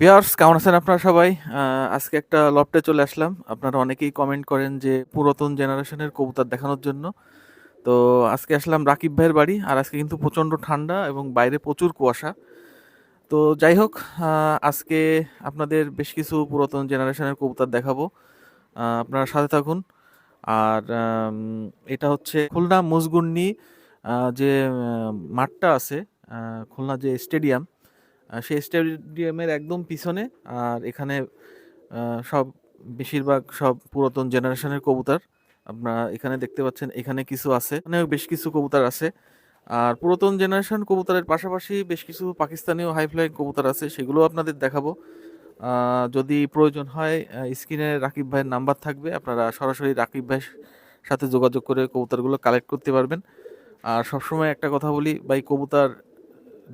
Viewers কেমন আছেন আপনারা সবাই? আজকে একটা লফটে চলে আসলাম। আপনারা অনেকেই কমেন্ট করেন যে পুরাতন জেনারেশনের কবুতর দেখানোর জন্য। তো আজকে আসলাম রাকিব ভাইয়ের বাড়ি, আর আজকে কিন্তু প্রচণ্ড ঠান্ডা এবং বাইরে প্রচুর কুয়াশা। তো যাই হোক আজকে আপনাদের বেশ কিছু পুরাতন জেনারেশনের কবুতর দেখাবো। আপনারা সাথে থাকুন। আর এটা হচ্ছে খুলনা মুজগুন্নি যে মাঠটা আছে খুলনা যে স্টেডিয়াম সেই স্টেডিয়ামের একদম পিছনে আর এখানে সব বেশিরভাগ সব পুরাতন জেনারেশনের কবুতর। আপনারা এখানে দেখতে পাচ্ছেন, এখানে কিছু আছে, এখানেও বেশ কিছু কবুতর আছে। আর পুরাতন জেনারেশন কবুতরের পাশাপাশি বেশ কিছু পাকিস্তানিও হাই ফ্লাইং কবুতর আছে সেগুলো আপনাদের দেখাবো। যদি প্রয়োজন হয় স্ক্রিনে রাকিব ভাইয়ের নাম্বার থাকবে, আপনারা সরাসরি রাকিব ভাইয়ের সাথে যোগাযোগ করে কবুতরগুলো কালেক্ট করতে পারবেন। আর সবসময় একটা কথা বলি, ভাই, কবুতর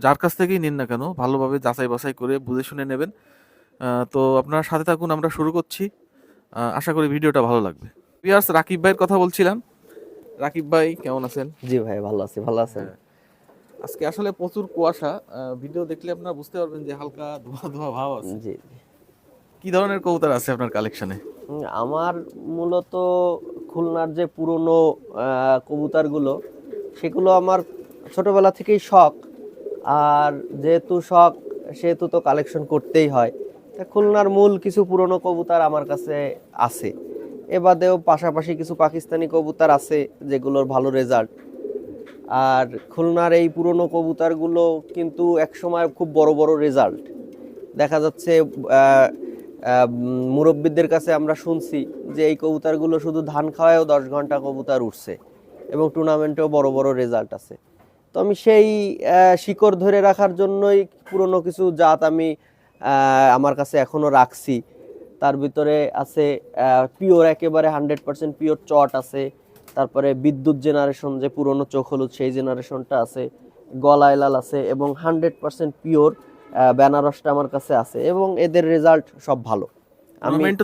যার কাছ থেকেই নিন না কেন ভালোভাবে যাচাই বাছাই করে বুঝে শুনে নেবেন। তো আপনারা সাথে থাকুন আমরা শুরু করছি। আশা করি ভিডিওটা ভালো লাগবে। পিয়ার্স রাকিব ভাইয়ের কথা বলছিলাম। রাকিব ভাই কেমন আছেন? জি ভাই ভালো আছি ভালো আছেন? হ্যাঁ। আজকে আসলে প্রচুর কুয়াশা। ভিডিও দেখলে আপনারা বুঝতে পারবেন যে হালকা ধোঁয়া ধোঁয়া ভাব আছে। জি। কি ধরনের কবুতর আছে আপনার কালেকশনে আমার মূলত খুলনার যে পুরনো কবুতরগুলো সেগুলো আমার ছোটবেলা থেকেই শখ। আর যেহেতু শখ, সেহেতু তো কালেকশন করতেই হয়। তা খুলনার মূল কিছু পুরনো কবুতর আমার কাছে আছে। এ বাদেও পাশাপাশি কিছু পাকিস্তানি কবুতর আছে যেগুলোর ভালো রেজাল্ট আর খুলনার এই পুরনো কবুতরগুলো কিন্তু একসময় খুব বড় বড় রেজাল্ট দেখা যাচ্ছে মুরব্বিদের কাছে আমরা শুনছি যে এই কবুতরগুলো শুধু ধান খাওয়ায়ও দশ ঘণ্টা কবুতর উঠছে এবং টুর্নামেন্টেও বড় বড় রেজাল্ট আছে। তো আমি সেই শিকড় ধরে রাখার জন্যই পুরনো কিছু জাত আমি আমার কাছে এখনও রাখছি। তার ভিতরে আছে পিওর একেবারে হান্ড্রেড পার্সেন্ট পিওর চট আছে। তারপরে বিদ্যুৎ জেনারেশন যে পুরনো চোখ হলুদ সেই জেনারেশনটা আছে। গলায় লাল আছে এবং হান্ড্রেড পার্সেন্ট পিওর বেনারসটা আমার কাছে আছে এবং এদের রেজাল্ট সব ভালো।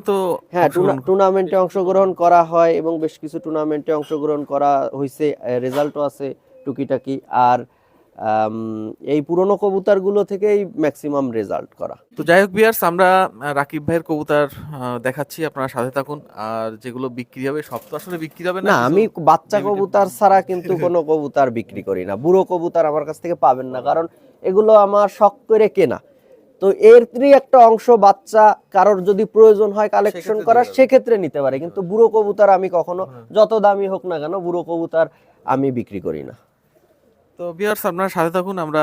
তো হ্যাঁ টুর্নামেন্টে অংশগ্রহণ করা হয় এবং বেশ কিছু টুর্নামেন্টে অংশগ্রহণ করা হয়েছে রেজাল্টও আছে। টুকিটাকি আর এই পুরনো কবুতরগুলো থেকেই ম্যাক্সিমাম রেজাল্ট করা। তো যাই হোক বিয়ার্স আমরা রাকিব ভাইয়ের কবুতর দেখাচ্ছি আপনারা সাথে থাকুন। আর যেগুলো বিক্রি হবে সব তো আসলে বিক্রি হবে না আমি বাচ্চা কবুতর ছাড়া কিন্তু কোনো কবুতর বিক্রি করি না। বুড়ো কবুতর আমার কাছ থেকে পাবেন না কারণ এগুলো আমার শখ করে কেনা। তো এরই একটা অংশ বাচ্চা কারোর যদি প্রয়োজন হয় কালেকশন করার সেক্ষেত্রে নিতে পারে। কিন্তু বুড়ো কবুতর আমি কখনো যত দামি হোক না কেন বুড়ো কবুতর আমি বিক্রি করি না। তো বিয়ার্স আপনারা সাথে থাকুন আমরা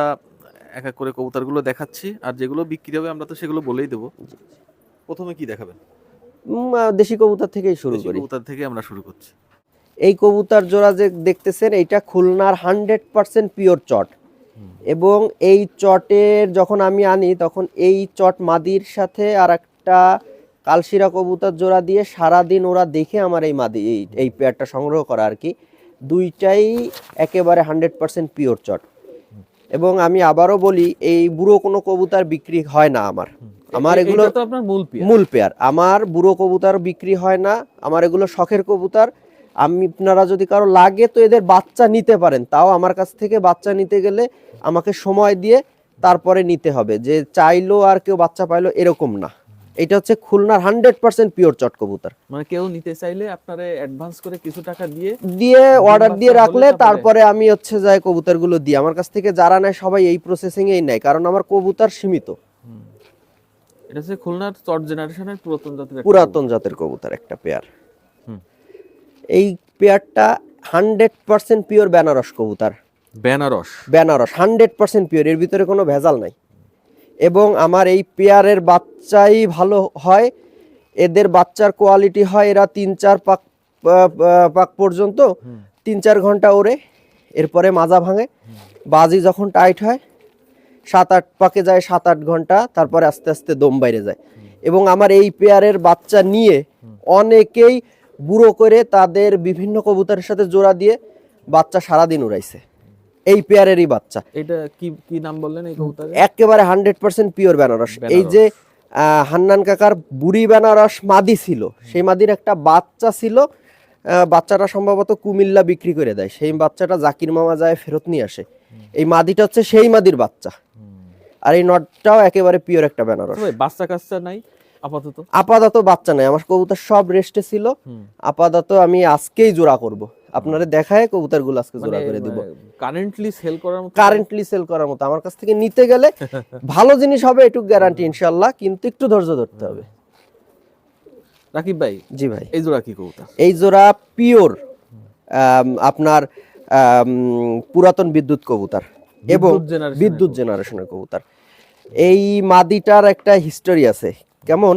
এক এক করে কবুতরগুলো দেখাচ্ছি আর যেগুলো বিক্রি হবে আমরা তো সেগুলো বলেই দেবো। প্রথমে কি দেখাবেন? দেশি কবুতর থেকেই শুরু করি। কবুতর থেকে আমরা শুরু করছি। এই কবুতর জোড়া যে দেখতেছেন এইটা খুলনার হান্ড্রেড পার্সেন্ট পিওর চট। এবং এই চটের যখন আমি আনি তখন এই চট মাদির সাথে আর একটা কালশিরা কবুতর জোড়া দিয়ে সারাদিন ওরা দেখে আমার এই মাদি এই এই পেয়ারটা সংগ্রহ করা আর কি। দুইটাই একেবারে হান্ড্রেড পার্সেন্ট পিওর চট। এবং আমি আবারও বলি এই বুড়ো কোনো কবুতর বিক্রি হয় না আমার। আমার এগুলো তো আপনার মূল পেয়ার। মূল পেয়ার। আমার বুড়ো কবুতর বিক্রি হয় না আমার এগুলো শখের কবুতর। আমি আপনারা যদি কারও লাগে তো এদের বাচ্চা নিতে পারেন। তাও আমার কাছ থেকে বাচ্চা নিতে গেলে আমাকে সময় দিয়ে তারপরে নিতে হবে। যে চাইলো আর কেউ বাচ্চা পাইলো এরকম না। এটা হচ্ছে খুলনার হান্ড্রেড পার্সেন্ট পিওর চট কবুতর। মানে কেউ নিতে চাইলে আপনারা অ্যাডভান্স করে কিছু টাকা দিয়ে দিয়ে অর্ডার দিয়ে রাখলে তারপরে- আমি হচ্ছে যাই কবুতরগুলো দিই। আমার কাছ থেকে যারা নেয় সবাই এই প্রসেসিং এই নেয় কারণ আমার কবুতর সীমিত। এটা হচ্ছে খুলনার চট জেনারেশনের পুরাতন জাতের পুরাতন জাতের কবুতর একটা পেয়ার হুম। এই পেয়ারটা হান্ড্রেড পার্সেন্ট পিওর বেনারস কবুতর। Benaras. Benaras hundred percent pure এর ভিতরে কোনো ভেজাল নাই। এবং আমার এই পেয়ারের বাচ্চাই ভালো হয়, এদের বাচ্চার কোয়ালিটি হয় এরা তিন চার পাক পাক পর্যন্ত তিন চার ঘণ্টা ওড়ে, এরপরে মাজা ভাঙে। বাজি যখন টাইট হয়, সাত আট পাকে যায়, সাত আট ঘণ্টা, তারপরে আস্তে আস্তে দম বাইরে যায়। এবং আমার এই পেয়ারের বাচ্চা নিয়ে অনেকেই বুড়ো করে তাদের বিভিন্ন কবুতরের সাথে জোড়া দিয়ে বাচ্চা সারাদিন উড়াইছে। এই পেয়ারেরই বাচ্চা। এটা কি কি নাম বললেন এই কবুতরের? একেবারে হান্ড্রেড পার্সেন্ট পিওর বেনারস। এই যে হান্নান কাকার বুড়ি বেনারস মাদি ছিল সেই মাদির একটা বাচ্চা ছিল বাচ্চাটা সম্ভবত কুমিল্লা বিক্রি করে দেয়। সেই বাচ্চাটা জাকির মামা যায় ফেরত নিয়ে আসে। এই মাদিটা হচ্ছে সেই মাদির বাচ্চা। আর এই নটটাও একেবারে পিওর একটা বেনারস। ভাই বাচ্চা কাচ্চা নাই আপাতত? আপাতত বাচ্চা নাই আমার কবুতর সব রেস্টে ছিল। আপাতত আমি আজকেই জোড়া করব। আপনারে দেখায় কবুতরগুলো আজকে মানে জোড়া করে দিব। কারেন্টলি সেল করার মতো কারেন্টলি সেল করার মতো। আমার কাছ থেকে নিতে গেলে ভালো জিনিস হবে এটুক গ্যারান্টি ইনশাল্লাহ কিন্তু একটু ধৈর্য ধরতে হবে। রাকিব ভাই জি ভাই। এই জোড়া কি কবুতর? এই জোড়া পিওর আপনার পুরাতন বিদ্যুৎ কবুতর এবং বিদ্যুৎ জেনারেশনের কবুতর। এই মাদিটার একটা হিস্টোরি আছে। কেমন?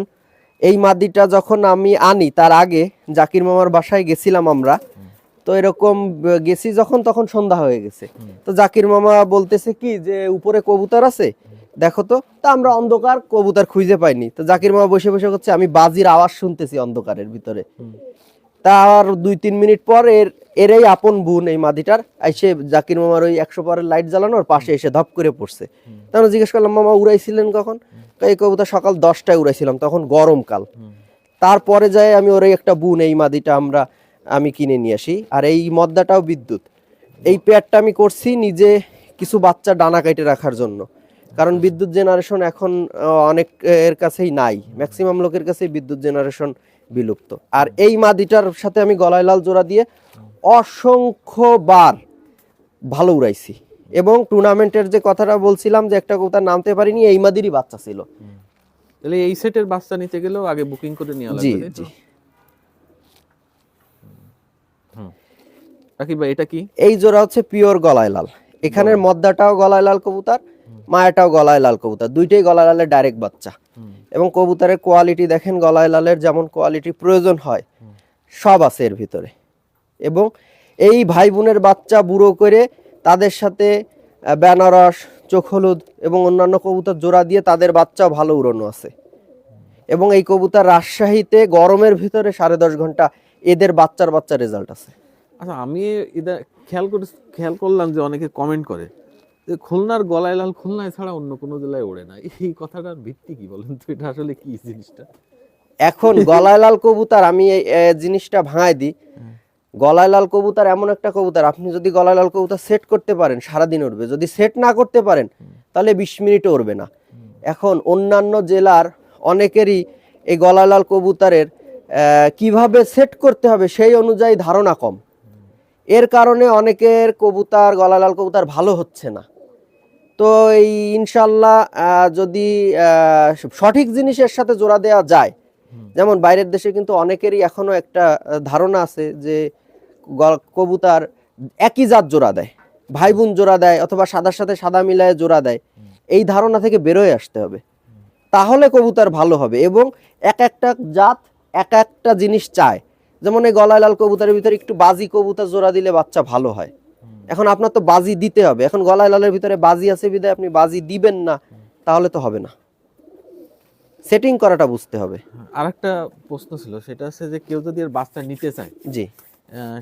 এই মাদিটা যখন আমি আনি তার আগে জাকির মামার বাসায় গেছিলাম আমরা। তো এরকম গেছি যখন তখন সন্ধ্যা হয়ে গেছে। তো জাকির মামা বলতেছে কি যে উপরে কবুতর আছে? দেখো তো তা আমরা অন্ধকার কবুতর খুঁজে পাইনি। তো জাকির মামা বসে বসে করছে আমি বাজির আওয়াজ শুনতেছি অন্ধকারের ভিতরে। তার দুই তিন মিনিট পর এর এরাই আপন বোন এই মাদিটার এসে জাকির মামার ওই একশো পরের লাইট জ্বালানোর পাশে এসে ধপ করে পড়ছে। তখন জিজ্ঞেস করলাম মামা উড়াইছিলেন কখন? তো এই কবুতর সকাল দশটায় উড়াইছিলাম তখন গরমকাল। তারপরে যায় আমি ওর একটা বুন এই মাদিটা আমরা আমি কিনে নিয়ে আসি। আর এই মদ্দাটাও বিদ্যুৎ। এই পেয়ারটা আমি করছি নিজে কিছু বাচ্চা ডানা কেটে রাখার জন্য। কারণ বিদ্যুৎ জেনারেশন এখন অনেক এর কাছেই নাই। ম্যাক্সিমাম লোকের কাছেই বিদ্যুৎ জেনারেশন বিলুপ্ত। আর এই মাদিটার সাথে আমি গলায় লাল জোড়া দিয়ে অসংখ্যবার ভালো উড়াইছি। এবং টুর্নামেন্টের যে কথাটা বলছিলাম যে একটা কবুতর নামতে পারিনি এই মাদিরই বাচ্চা ছিল। তাহলে এই সেটের বাচ্চা নিতে গেলেও আগে বুকিং করে নেওয়া জি? জি। রাকিব ভাই এটা কি? এই জোড়া হচ্ছে পিওর গলায় লাল। এখানের মদ্দাটাও গলায় লাল কবুতর মায়াটাও গলায় লাল কবুতর। দুইটাই গলায় লালের ডাইরেক্ট বাচ্চা। এবং কবুতরের কোয়ালিটি দেখেন গলায় লালের যেমন কোয়ালিটি প্রয়োজন হয় সব আছে এর ভিতরে। এবং এই ভাই বোনের বাচ্চা বুড়ো করে তাদের সাথে বেনারস চোখ হলুদ এবং অন্যান্য কবুতর জোড়া দিয়ে তাদের বাচ্চাও ভালো উড়ানো আছে। এবং এই কবুতর রাজশাহীতে গরমের ভিতরে সাড়ে দশ ঘণ্টা এদের বাচ্চার বাচ্চা রেজাল্ট আছে। আচ্ছা আমি এটা খেয়াল করে খেয়াল করলাম যে অনেকে কমেন্ট করে যে খুলনার গলায় লাল খুলনায় ছাড়া অন্য কোনো জেলায় ওড়ে না। এই কথাটার ভিত্তি কি বলেন তো? এটা আসলে কি জিনিসটা? এখন গলায় লাল কবুতর আমি এই জিনিসটা ভাঙাই দিই। গলায় লাল কবুতর এমন একটা কবুতর আপনি যদি গলায় লাল কবুতর সেট করতে পারেন সারাদিন উঠবে যদি সেট না করতে পারেন তাহলে বিশ মিনিটও উঠবে না। এখন অন্যান্য জেলার অনেকেরই এই গলায় লাল কবুতরের কীভাবে সেট করতে হবে সেই অনুযায়ী ধারণা কম। এর কারণে অনেকের কবুতার গলায় লাল কবুতর ভালো হচ্ছে না। তো এই ইনশাল্লাহ যদি সঠিক জিনিসের সাথে জোড়া দেওয়া যায়, যেমন বাইরের দেশে কিন্তু অনেকেরই এখনও একটা ধারণা আছে যে কবুতর একই জাত জোড়া দেয় ভাই বোন জোড়া দেয় অথবা সাদার সাথে সাদা মিলায় জোড়া দেয়। এই ধারণা থেকে বেরোয় আসতে হবে। তাহলে কবুতার ভালো হবে এবং এক একটা জাত এক একটা জিনিস চায়। যেমন এই গলায় লাল কবুতরের ভিতরে একটু বাজি কবুতর জোড়া দিলে বাচ্চা ভালো হয়। এখন আপনার তো বাজি দিতে হবে। এখন গলায় লালের ভিতরে বাজি আছে বিধায় আপনি বাজি দিবেন না তাহলে তো হবে না। সেটিং করাটা বুঝতে হবে। আর একটা প্রশ্ন ছিল সেটা হচ্ছে যে কেউ যদি এর বাচ্চা নিতে চায় জি।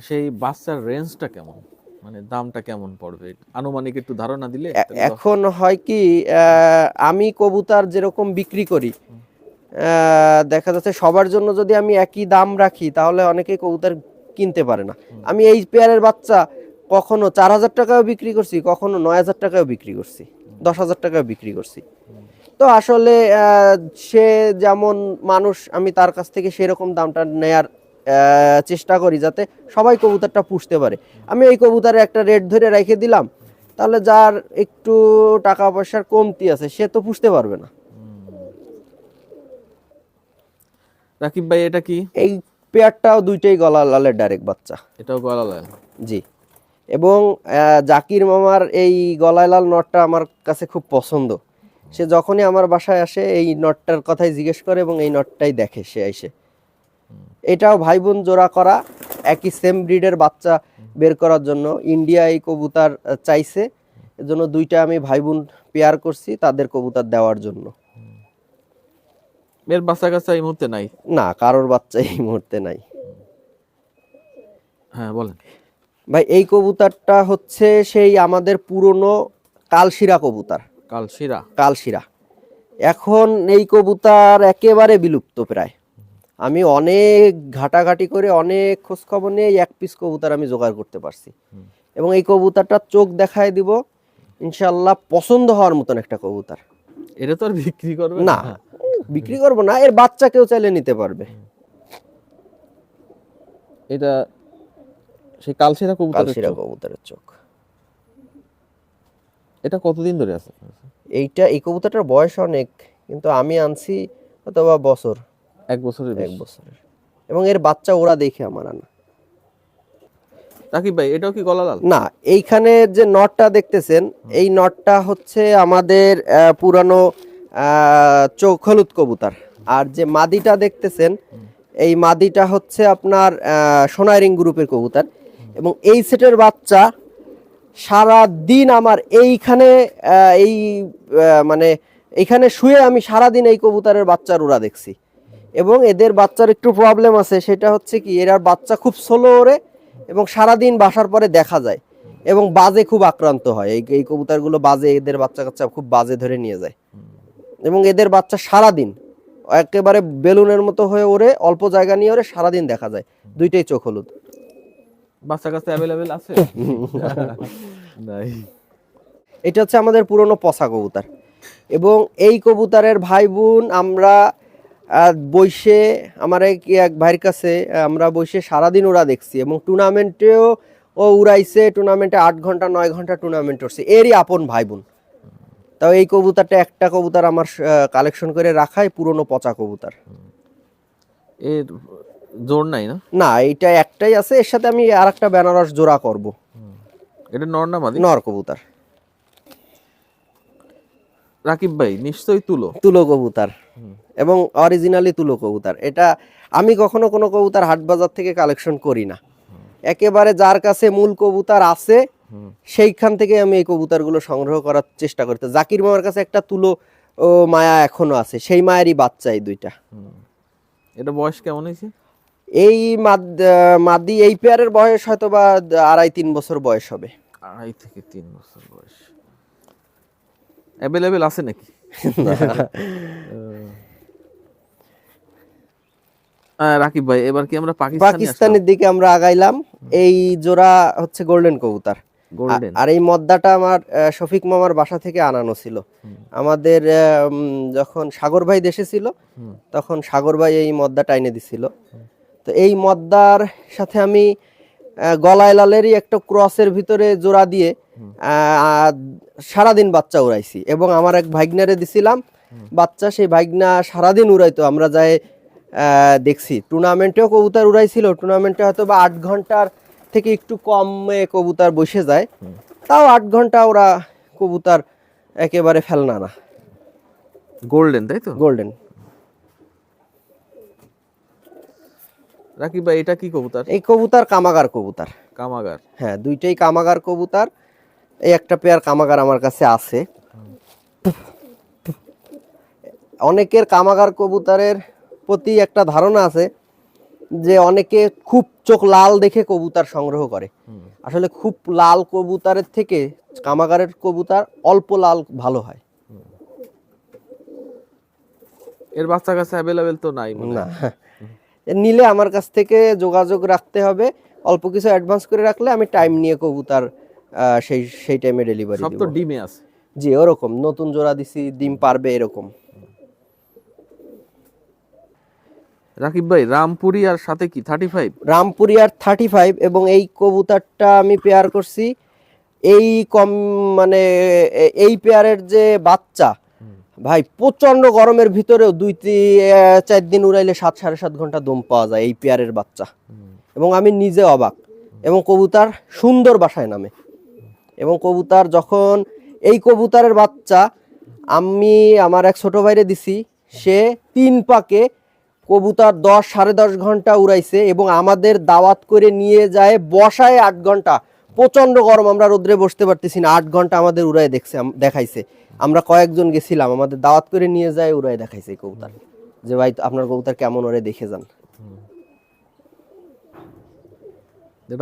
সেই বাচ্চার রেঞ্জটা কেমন? মানে দামটা কেমন পড়বে? আনুমানিক একটু ধারণা দিলে? এখন হয় কি আমি কবুতর যেরকম বিক্রি করি দেখা যাচ্ছে সবার জন্য যদি আমি একই দাম রাখি তাহলে অনেকেই কবুতর কিনতে পারে না। আমি এই পেয়ারের বাচ্চা কখনো চার হাজার টাকাও বিক্রি করছি কখনো নয় হাজার টাকাও বিক্রি করছি দশ হাজার টাকাও বিক্রি করছি। তো আসলে সে যেমন মানুষ আমি তার কাছ থেকে সেরকম দামটা নেয়ার চেষ্টা করি যাতে সবাই কবুতরটা পুষতে পারে। আমি এই কবুতরে একটা রেট ধরে রেখে দিলাম তাহলে যার একটু টাকা পয়সার কমতি আছে সে তো পুষতে পারবে না। রাকিব ভাই এটা কি? এই পেয়ারটাও দুইটাই গলা লালের ডাইরেক্ট বাচ্চা। এটাও গলা লাল। জি। এবং জাকির মামার এই গলায় লাল নটটা আমার কাছে খুব পছন্দ। সে যখনই আমার বাসায় আসে এই নটটার কথাই জিজ্ঞেস করে এবং এই নটটাই দেখে সে এসে। এটাও ভাই বোন জোড়া করা একই সেম ব্রিডের বাচ্চা বের করার জন্য। ইন্ডিয়া এই কবুতার চাইছে। এজন্য দুইটা আমি ভাই বোন পেয়ার করছি তাদের কবুতার দেওয়ার জন্য। এর বাচ্চা কাচ্চা এই মুহূর্তে নাই? না কারোর বাচ্চা এই মুহূর্তে নাই। হ্যাঁ বলেন। ভাই এই কবুতরটা হচ্ছে সেই আমাদের পুরনো কালশিরা কবুতর। কালশিরা? কালশিরা। এখন এই কবুতর একেবারে বিলুপ্ত প্রায়। আমি অনেক ঘাটাঘাটি করে অনেক খোঁজ খবর নিয়ে এক পিস কবুতর আমি জোগাড় করতে পারছি। এবং এই কবুতরটা চোখ দেখায় দিব ইনশাল্লাহ পছন্দ হওয়ার মতন একটা কবুতর। এটা তো আর বিক্রি করবে না। বিক্রি করব না এর বাচ্চা কেউ চাইলে নিতে পারবে। এটা সেই কালশিরা কবুতরের কালশিরা চোখ। কবুতরের চোখ। এটা কতদিন ধরে আছে? এইটা এই কবুতরটার বয়স অনেক কিন্তু আমি আনছি অথবা বছর। এক বছরের এক বছরের। এবং এর বাচ্চা ওরা দেখে আমার আনা। রাকিব ভাই এটাও কি গলা লাল? না এইখানে যে নটটা দেখতেছেন এই নটটা হচ্ছে আমাদের পুরানো চোখ হলুদ কবুতর। আর যে মাদিটা দেখতেছেন, এই মাদিটা হচ্ছে আপনার সোনাইরিং গ্রুপের কবুতর। এবং এই সেটের বাচ্চা সারা দিন আমার এইখানে এই মানে এইখানে শুয়ে আমি সারা দিন এই কবুতরের বাচ্চার উড়া দেখছি। এবং এদের বাচ্চার একটু প্রবলেম আছে, সেটা হচ্ছে কি এরার বাচ্চা খুব স্লো ওড়ে এবং সারাদিন বাসার পরে দেখা যায় এবং বাজে খুব আক্রান্ত হয়। এই এই কবুতরগুলো বাজে, এদের বাচ্চা কাচ্চা খুব বাজে ধরে নিয়ে যায়। এবং এদের বাচ্চা সারাদিন একেবারে বেলুনের মতো হয়ে ওড়ে অল্প জায়গা নিয়ে ওড়ে সারাদিন দেখা যায়। দুইটাই চোখ হলুদ। বাচ্চা কাছে অ্যাভেলেবেল আছে? নাই। এটা হচ্ছে আমাদের পুরনো পসা কবুতর। এবং এই কবুতরের ভাই বোন আমরা বইসে আমার এক এক ভাইয়ের কাছে আমরা বসে সারাদিন ওরা দেখছি এবং টুর্নামেন্টেও ও উড়াইছে টুর্নামেন্টে আট ঘণ্টা নয় ঘণ্টা টুর্নামেন্ট করছে। এরই আপন ভাই বোন তাও এই কবুতরটা একটা কবুতর আমার কালেকশন করে রাখাই পুরনো পচা কবুতর। এর জোর নাই না? না এইটা একটাই আছে এর সাথে আমি আর একটা বেনারস জোড়া করব। এটা নর না মাদি? নর কবুতর। রাকিব ভাই নিশ্চয়ই তুলো? তুলো কবুতর। এবং অরিজিনালি তুলো কবুতর। এটা আমি কখনো কোনো কবুতর হাট বাজার থেকে কালেকশন করি না। একেবারে যার কাছে মূল কবুতর আছে সেইখান থেকে আমি এই কবুতরগুলো সংগ্রহ করার চেষ্টা করতে। জাকির মামার কাছে একটা তুলো ও মায়া এখনও আছে সেই মায়েরই বাচ্চা এই দুইটা। এটা বয়স কেমন হয়েছে? এই মাদ- মাদি এই পেয়ারের বয়স হয়তো বা আড়াই তিন বছর বয়স হবে। আড়াই থেকে তিন বছর বয়স। অ্যাভেলেবেল আছে নাকি? রাকিব ভাই এবার কি আমরা পাকিস্তানের দিকে আমরা আগাইলাম। এই জোড়া হচ্ছে গোল্ডেন কবুতর। গোল্ডেন আর এই মদ্দাটা আমার শফিক মামার বাসা থেকে আনানো ছিল। আমাদের যখন সাগর ভাই দেশে ছিল তখন সাগর ভাই এই মদ্দাটা এনে দিছিল। তো এই মদ্দার সাথে আমি গলায় লালেরই একটা ক্রসের ভিতরে জোড়া দিয়ে আহ, সারাদিন বাচ্চা উড়াইছি। এবং আমার এক ভাইগনারে দিছিলাম বাচ্চা সেই ভাইগনা সারাদিন উড়াইতো। আমরা যাই আহ, দেখছি। টুর্নামেন্টেও কবুতর উড়াইছিল। টুর্নামেন্টে হয়তো বা আট ঘণ্টার থেকে একটু কমে কবুতর বসে যায়। তাও আট ঘণ্টা ওরা কবুতর একেবারে ফেলনা না। গোল্ডেন তাই তো? গোল্ডেন রাকিব ভাই এটা কি কবুতর? এই কবুতর কামাগার কবুতর। কামাগার। হ্যাঁ দুইটাই কামাগার কবুতর। এই একটা পেয়ার কামাগার আমার কাছে আছে। অনেকের কামাগার কবুতরের প্রতি একটা ধারণা আছে। যে অনেকে খুব চোখ লাল দেখে কবুতর সংগ্রহ করে। আসলে খুব লাল কবুতরের থেকে কামাগারের কবুতর অল্প লাল ভালো হয়। এর বাচ্চা কাছে অ্যাভেলেবেল তো নাই মনে না। নিলে আমার কাছ থেকে যোগাযোগ রাখতে হবে। অল্প কিছু অ্যাডভান্স করে রাখলে আমি টাইম নিয়ে কবুতর সেই সেই টাইমে ডেলিভারি সব তো ডিমে আছে। জি ওরকম। নতুন জোড়া দিছি ডিম পারবে এরকম। রাকিব ভাই রামপুরি আর সাথে কি? থার্টি ফাইভ রামপুরি আর থার্টি ফাইভ এবং এই কবুতরটা আমি পেয়ার করছি। এই কম মানে এই পেয়ারের যে বাচ্চা ভাই প্রচণ্ড গরমের ভিতরেও দুই চার দিন উড়াইলে সাত সাড়ে সাত ঘণ্টা দম পাওয়া যায় এই পেয়ারের বাচ্চা। এবং আমি নিজে অবাক। এবং কবুতর সুন্দর বাসায় নামে। এবং কবুতর যখন এই কবুতরের বাচ্চা আমি আমার এক ছোট ভাইরে দিছি সে তিন পাকে কবুতর দশ সাড়ে দশ ঘণ্টা উড়াইছে এবং আমাদের দাওয়াত করে নিয়ে যায় বসায় আট ঘণ্টা। প্রচণ্ড গরম আমরা রোদ্রে বসতে পারতেছি না। আট ঘণ্টা আমাদের উড়াই দেখছে দেখাইছে। আমরা কয়েকজন গেছিলাম আমাদের দাওয়াত করে নিয়ে যায় উড়াই দেখাইছে কবুতর। যে ভাই আপনার কবুতর কেমন ওরে দেখে যান।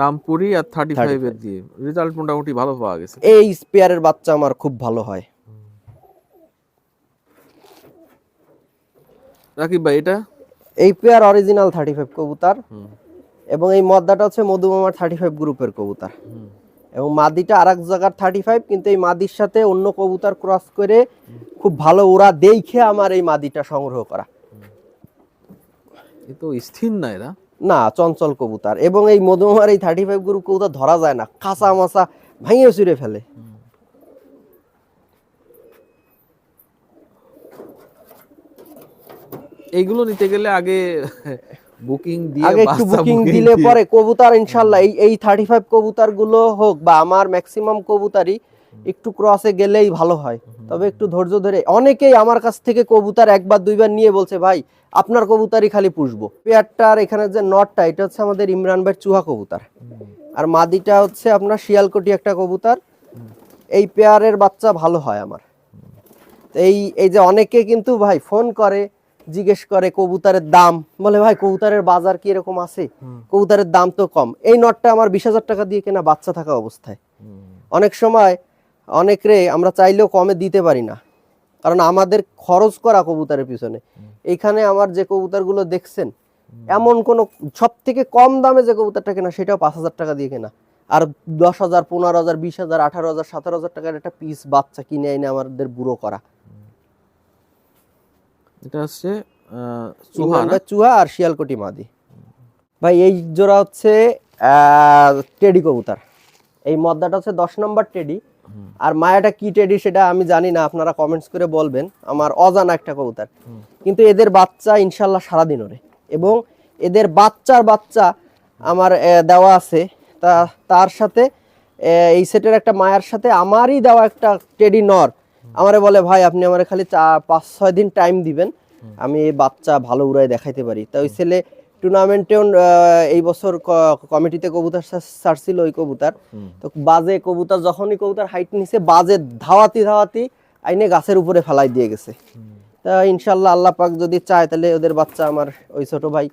রামপুরি আর থার্টি দিয়ে। রেজাল্ট মোটামুটি ভালো পাওয়া গেছে। এই স্পেয়ারের বাচ্চা আমার খুব ভালো হয়। রাকিব ভাই এটা? এই পেয়ার অরিজিনাল থার্টি ফাইভ কবুতর এবং এই মদ্দাটা হচ্ছে মধুমামার থার্টি ফাইভ গ্রুপের কবুতর। এবং মাদিটা আর এক জায়গার থার্টি ফাইভ কিন্তু এই মাদির সাথে অন্য কবুতর ক্রস করে খুব ভালো ওরা দেখে আমার এই মাদিটা সংগ্রহ করা। তো স্থির না এরা? না চঞ্চল কবুতার। এবং এই মধুমার এই থার্টি ফাইভ গ্রুপ কবুতর ধরা যায় না। কাঁচা মাচা ভাঙিয়ে চুরে ফেলে। এইগুলো নিতে গেলে আগে বুকিং দিয়ে আগে একটু বুকিং দিলে পরে কবুতর ইনশাল্লাহ এই এই থার্টি ফাইভ কবুতরগুলো হোক বা আমার ম্যাক্সিমাম কবুতরই একটু ক্রসে গেলেই ভালো হয়। তবে একটু ধৈর্য ধরে অনেকেই আমার কাছ থেকে কবুতর একবার দুইবার নিয়ে বলছে ভাই আপনার কবুতরই খালি পুষবো। পেয়ারটার এখানে যে নটটা এটা হচ্ছে আমাদের ইমরান ভাইয়ের চুহা কবুতর। আর মাদিটা হচ্ছে আপনার শিয়ালকটি একটা কবুতর। এই পেয়ারের বাচ্চা ভালো হয় আমার। এই এই যে অনেকে কিন্তু ভাই ফোন করে জিজ্ঞেস করে কবুতরের দাম? বলে ভাই কবুতরের বাজার কি এরকম আছে? কবুতরের দাম তো কম। এই নটটা আমার বিশ হাজার টাকা দিয়ে কেনা বাচ্চা থাকা অবস্থায়। অনেক সময় অনেক রে আমরা চাইলেও কমে দিতে পারি না। কারণ আমাদের খরচ করা কবুতরের পিছনে। এখানে আমার যে কবুতরগুলো দেখছেন এমন কোন সব থেকে কম দামে যে কবুতরটা কেনা সেটাও পাঁচ হাজার টাকা দিয়ে কেনা। আর দশ হাজার পনেরো হাজার বিশ হাজার আঠারো হাজার সতেরো হাজার টাকার একটা পিস বাচ্চা কিনে এনে আমাদের বুড়ো করা। এটা হচ্ছে চুহা? চুহা আর শিয়ালকটি মাদি। ভাই এই জোড়া হচ্ছে টেডি কবুতর। এই মদ্দাটা হচ্ছে দশ নম্বর টেডি। আর মায়াটা কি টেডি সেটা আমি জানি না আপনারা কমেন্টস করে বলবেন। আমার অজানা একটা কবুতর। কিন্তু এদের বাচ্চা ইনশাল্লাহ সারাদিন ওরে। এবং এদের বাচ্চার বাচ্চা আমার দেওয়া আছে। তা তার সাথে এই সেটের একটা মায়ের সাথে আমারই দেওয়া একটা টেডি নর। আমারে বলে ভাই আপনি আমার খালি চা পাঁচ ছয় দিন টাইম দিবেন আমি এই বাচ্চা ভালো উড়াই দেখাইতে পারি। তা ওই ছেলে টুর্নামেন্টেও এই বছর কমিটিতে কবুতর সা- ছাড়ছিল ওই কবুতর। তো বাজে কবুতর যখনই কবুতর হাইট নিছে বাজে ধাওয়াতি ধাওয়াতি আইনে গাছের উপরে ফেলাই দিয়ে গেছে। তা ইনশাল্লাহ আল্লাহ পাক যদি চায় তাহলে ওদের বাচ্চা আমার ওই ছোট ভাই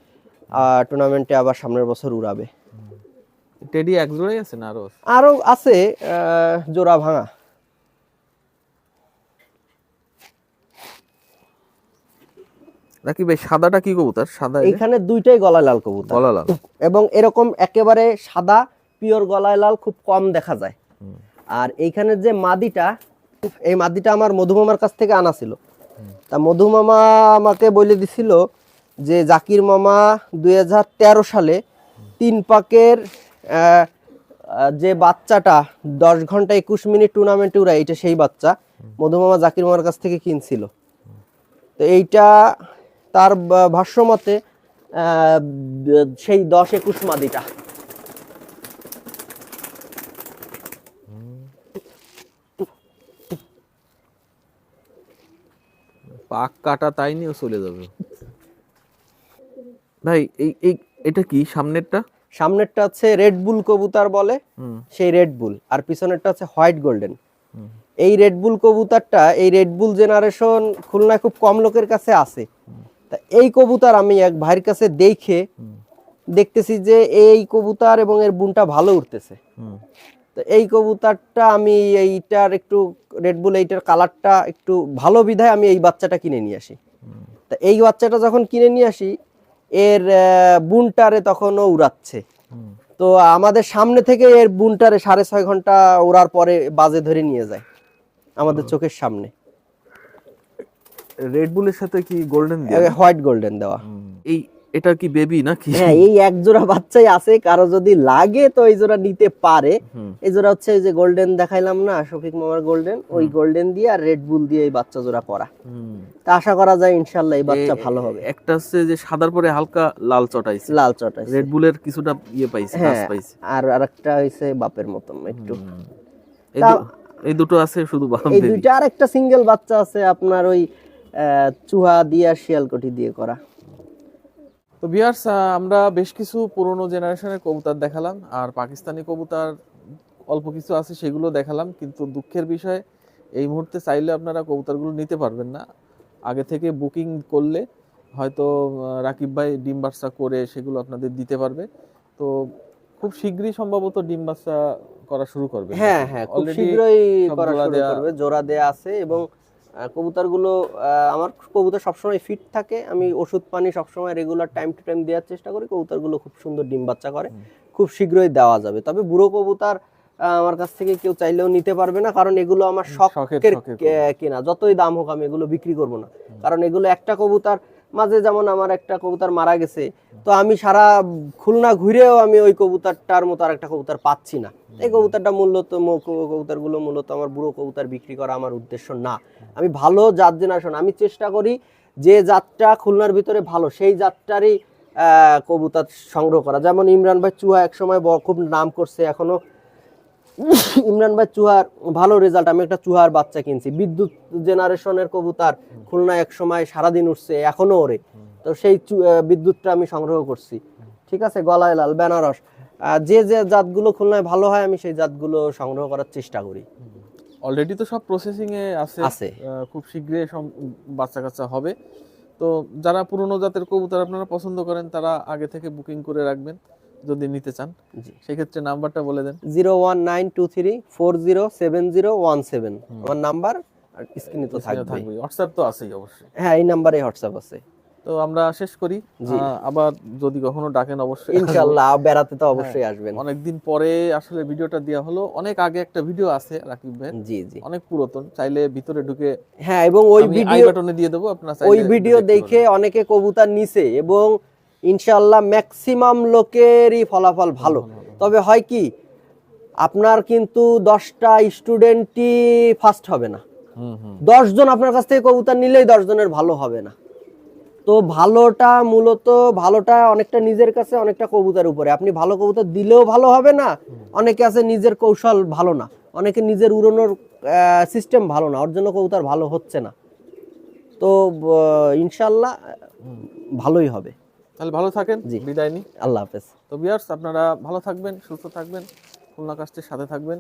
টুর্নামেন্টে আবার সামনের বছর উড়াবে। টেডি এক জোড়াই আছে না আরও আছে? আরও আছে জোড়া ভাঙা। নাকি ভাই সাদাটা কি কবুতর? সাদা এখানে দুইটাই গলায় লাল কবুতর। গলা লাল। এবং এরকম একেবারে সাদা পিওর গলায় লাল খুব কম দেখা যায়। আর এইখানে যে মাদিটা এই মাদিটা আমার মধুমামার কাছ থেকে আনা ছিল। তা মধুমামা আমাকে বলে দিছিল যে জাকির মামা দুই হাজার তেরো সালে তিন পাকের যে বাচ্চাটা দশ ঘণ্টা একুশ মিনিট টুর্নামেন্টে উড়ায় এটা সেই বাচ্চা মধুমামা জাকির মামার কাছ থেকে কিনছিল। তো এইটা তার ভাষ্য মতে আহ, সেই দশ একুশ মাদিটা। পাক কাটা তাই নিয়েও চলে যাবে। ভাই এই এই এটা কি সামনেরটা? সামনেরটা হচ্ছে রেড বুল কবুতর বলে হুম। সেই রেড বুল আর পিছনেরটা হচ্ছে হোয়াইট গোল্ডেন এই রেড বুল কবুতরটা এই রেড বুল জেনারেশন খুলনায় খুব কম লোকের কাছে আছে। এই কবুতর আমি এক ভাইয়ের কাছে দেখে দেখতেছি যে এই কবুতর এবং এর বুনটা ভালো উঠতেছে। তো এই কবুতরটা আমি এইটার একটু রেডবুল এইটার কালারটা একটু ভালো বিধায় আমি এই বাচ্চাটা কিনে নিয়ে আসি। তা এই বাচ্চাটা যখন কিনে নিয়ে আসি এর বুনটারে তখনও উড়াচ্ছে। তো আমাদের সামনে থেকে এর বুনটারে সাড়ে ছয় ঘণ্টা ওড়ার পরে বাজে ধরে নিয়ে যায়। আমাদের চোখের সামনে। রেড বুলের সাথে কি গোল্ডেন দিয়ে? হোয়াইট গোল্ডেন দেওয়া। এই এটা কি বেবি নাকি? হ্যাঁ এই এক জোড়া বাচ্চাই আছে কারও যদি লাগে তো এই জোড়া নিতে পারে। এই জোড়া হচ্ছে এই যে গোল্ডেন দেখাইলাম না শফিক মামার গোল্ডেন ওই গোল্ডেন দিয়ে আর রেড বুল দিয়ে এই বাচ্চা জোড়া করা তা আশা করা যায় ইনশাল্লাহ এই বাচ্চা ভালো হবে। একটা হচ্ছে যে সাদার পরে হালকা লাল চটাইছে। লাল চটাই রেড বুলের কিছুটা ইয়ে পাইছে হ্যাঁ গাছ পাইছে। আর আরেকটা হইছে বাপের মতন একটু। এই দুটো আছে শুধু এই দুইটা আর একটা সিঙ্গেল বাচ্চা আছে আপনার ওই চুহা দিয়ে শিয়ালকটি দিয়ে করা। তো বিয়ার্স আমরা বেশ কিছু পুরনো জেনারেশনের কবুতর দেখালাম আর পাকিস্তানি কবুতর অল্প কিছু আছে সেগুলো দেখালাম কিন্তু দুঃখের বিষয় এই মুহূর্তে চাইলে আপনারা কবুতরগুলো নিতে পারবেন না। আগে থেকে বুকিং করলে হয়তো রাকিব ভাই ডিম বাচ্চা করে সেগুলো আপনাদের দিতে পারবে। তো খুব শীঘ্রই সম্ভবত ডিম বাচ্চা করা শুরু করবে। হ্যাঁ হ্যাঁ খুব শীঘ্রই করা জোড়া শুরু করবে জোড়া দেয়া আছে এবং কবুতরগুলো আমার কবুতর সবসময় ফিট থাকে। আমি ওষুধ পানি সবসময় রেগুলার টাইম টু টাইম দেওয়ার চেষ্টা করি। কবুতরগুলো খুব সুন্দর ডিম বাচ্চা করে। খুব শীঘ্রই দেওয়া যাবে। তবে বুড়ো কবুতর আমার কাছ থেকে কেউ চাইলেও নিতে পারবে না। কারণ এগুলো আমার শখের- কেনা। যতই দাম হোক আমি এগুলো বিক্রি করব না। কারণ এগুলো একটা কবুতর মাঝে যেমন আমার একটা কবুতর মারা গেছে, তো আমি সারা খুলনা ঘুরেও আমি ওই কবুতরটার মতো আর একটা কবুতর পাচ্ছি না। এই কবুতরটা মূলত কবুতরগুলো মূলত আমার বুড়ো কবুতর বিক্রি করা আমার উদ্দেশ্য না। আমি ভালো জাত জেনারেশন, আমি চেষ্টা করি যে জাতটা খুলনার ভিতরে ভালো, সেই জাতটারই কবুতর সংগ্রহ করা। যেমন ইমরান ভাই চুহা একসময় ব- খুব নাম করছে এখনও ইমরান ভাই চুহার ভালো রেজাল্ট আমি একটা চুহার বাচ্চা কিনছি। বিদ্যুৎ জেনারেশনের কবুতার খুলনা এক সময় সারাদিন উঠছে এখনও ওরে তো সেই বিদ্যুৎটা আমি সংগ্রহ করছি। ঠিক আছে? গলায় লাল বেনারস। যে যে জাতগুলো খুলনায় ভালো হয় আমি সেই জাতগুলো সংগ্রহ করার চেষ্টা করি। অলরেডি তো সব প্রসেসিং এ আছে। আছে। খুব শীঘ্রই সব বাচ্চা কাচ্চা হবে। তো যারা পুরনো জাতের কবুতর আপনারা পছন্দ করেন তারা আগে থেকে বুকিং করে রাখবেন। যদি নিতে চান সেক্ষেত্রে নাম্বারটা বলে দেন। Zero one nine two three four zero seven zero one seven. আমার নাম্বার স্ক্রিনে তো থাকবে হোয়াটসঅ্যাপ তো আছেই অবশ্যই। হ্যাঁ এই নাম্বারে হোয়াটসঅ্যাপ আছে। তো আমরা শেষ করি। আবার যদি কখনো ডাকেন অবশ্যই। ইনশাল্লাহ বেড়াতে তো অবশ্যই আসবেন। অনেকদিন পরে আসলে ভিডিওটা দেওয়া হলো। অনেক আগে একটা ভিডিও আছে রাকিব ভাই। জি জি। অনেক পুরাতন। চাইলে ভিতরে ঢুকে হ্যাঁ এবং ওই ভিডিও বাটনে দিয়ে দেবো আপনারা ওই ভিডিও দেখে অনেকে কবুতর নিছে এবং ইনশাল্লাহ ম্যাক্সিমাম লোকেরই ফলাফল ভালো। তবে হয় কি আপনার কিন্তু দশটা স্টুডেন্টই ফার্স্ট হবে না। পারবেন। হুম হুম। দশ জন আপনার কাছ থেকে কবুতর নিলেই দশ জনের ভালো হবে না। তো ভালোটা মূলত ভালোটা অনেকটা নিজের কাছে অনেকটা কবুতর উপরে। আপনি ভালো কবুতর দিলেও ভালো হবে না অনেকে আছে নিজের কৌশল ভালো না। অনেকে নিজের উড়ানোর সিস্টেম ভালো না। ওর জন্য কবুতর ভালো হচ্ছে না। তো ইনশাল্লাহ ভালোই হবে। তাহলে ভালো থাকেন জি। বিদায় নি আল্লাহ হাফেজ। তো বিয়ার্স আপনারা ভালো থাকবেন সুস্থ থাকবেন খুলনা কাস্টের সাথে থাকবেন।